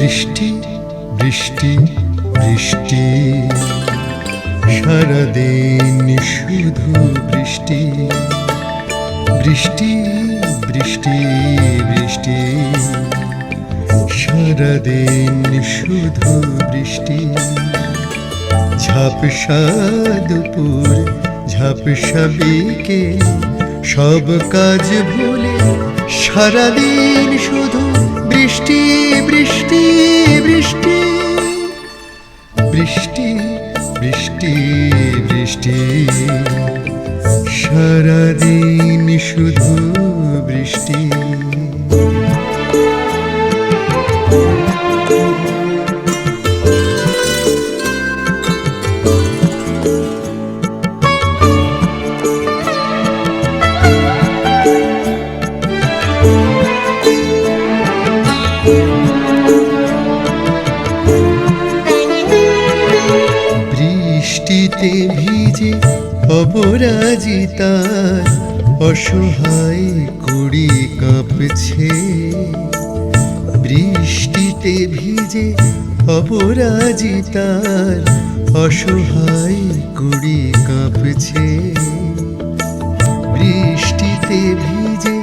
বৃষ্টি বৃষ্টি বৃষ্টি। সারাদিন শুধু বৃষ্টি। বৃষ্টি বৃষ্টি বৃষ্টি। সারাদিন শুধু বৃষ্টি। ঝাপসা দুপুর, ঝাপসা বিকেল। সব কাজ ভুলে সারাদিন শুধু বৃষ্টি বৃষ্টি বৃষ্টি। বৃষ্টি বৃষ্টি বৃষ্টি। সারাদিন শুধু বৃষ্টি। বৃষ্টিতে ভিজে অপরাজিতার অসহায় কুড়ি কাঁপছে। বৃষ্টিতে ভিজে অপরাজিতার অসহায় কুড়ি কাঁপছে। বৃষ্টিতে ভিজে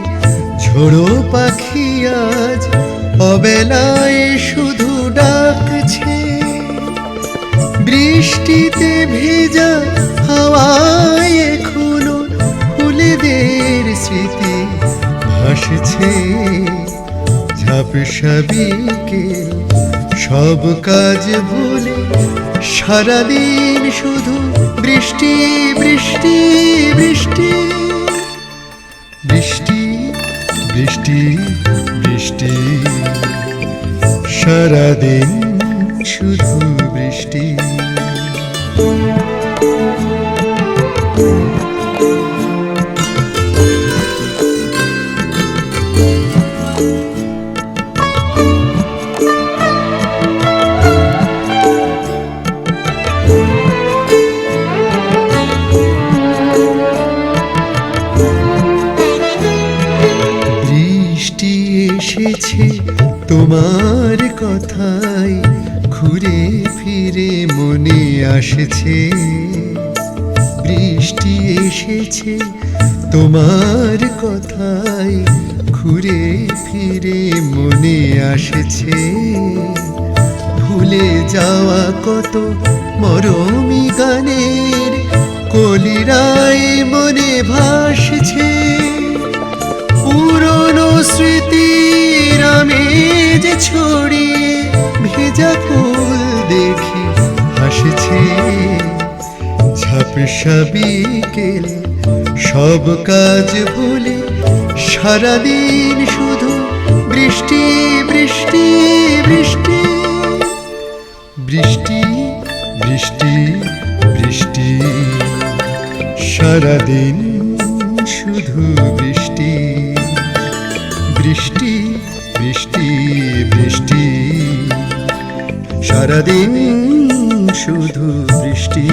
ঝোড়ো পাখি আজ অবেলায় বৃষ্টিতে ভেজা হাওয়ায় এখনও ফুলেদের স্মৃতি ভাসছে। ঝাপসা বিকেল, সব কাজ ভুলে সারাদিন শুধু বৃষ্টি বৃষ্টি বৃষ্টি। বৃষ্টি বৃষ্টি বৃষ্টি। সারাদিন শুধু বৃষ্টি। এসেছে তোমার কথাই ঘুরে ফিরে মনে আসছে। বৃষ্টি এসেছে, তোমার কথাই ঘুরে ফিরে মনে আসছে। ভুলে যাওয়া কত মরমি গানের কলিরায় মনে ভাসছে। ছড়িয়ে ভেজা ফুল দেখি হাসছে। ঝাপসা বিকেল সব কাজ ভুলে সারাদিন শুধু বৃষ্টি বৃষ্টি বৃষ্টি। বৃষ্টি বৃষ্টি বৃষ্টি। সারাদিন শুধু বৃষ্টি বৃষ্টি। সারাদিন শুধু বৃষ্টি।